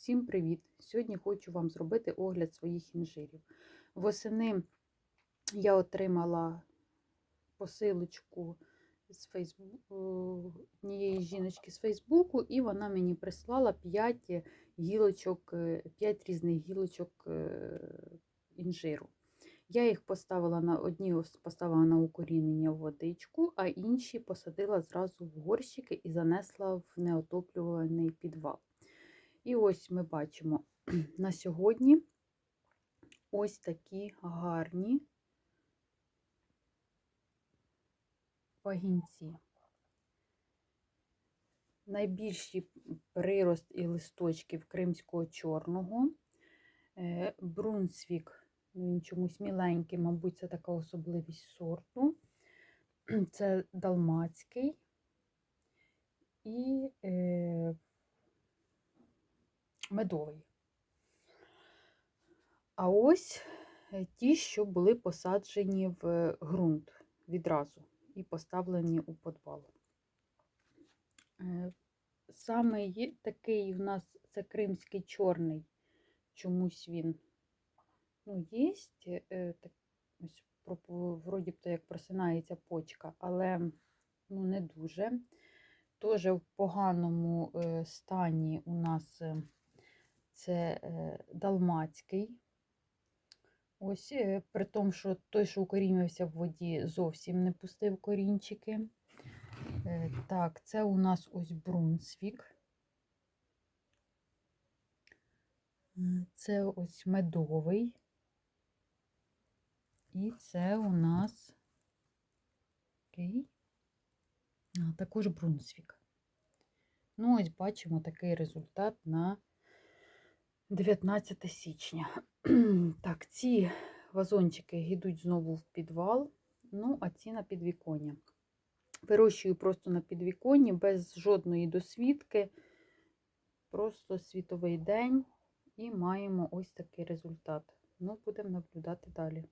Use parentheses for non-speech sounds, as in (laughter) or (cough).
Всім привіт! Сьогодні хочу вам зробити огляд своїх інжирів. Восени я отримала посилочку з Фейсбу... однієї жіночки з Фейсбуку, і вона мені прислала 5 гілочок, 5 різних гілочок е, інжиру. Я їх поставила на одні поставила на укорінення в водичку, а інші посадила зразу в горщики і занесла в неотоплюваний підвал. І ось ми бачимо (clears throat) на сьогодні ось такі гарні пагінці. Найбільші прирост і листочків кримського чорного, Е, Брунсвік, він чомусь міленький, мабуть, це така особливість сорту. Це далмацький і е, медовий. А ось е, ті, що були посаджені в ґрунт відразу і поставлені у подвал. Е, Саме такий в нас це кримський чорний, чомусь він ну, є, так, ось, вроді б то як просинається почка, але ну, не дуже. Теж в поганому е, стані у нас е, це е, далмацький. Ось, при тому, що той, що укорінювався в воді, зовсім не пустив корінчики. Так, це у нас ось Брунсвік. Це ось медовий. І це у нас. А, також Брунсвік. Ну, ось бачимо такий результат на 19 січня. (clears throat) так, ці вазончики йдуть знову в підвал, ну, а ці на підвіконня. Вирощую просто на підвіконні, без жодної досвідки. Просто світовий день і маємо ось такий результат. Ну, будемо наблюдати далі.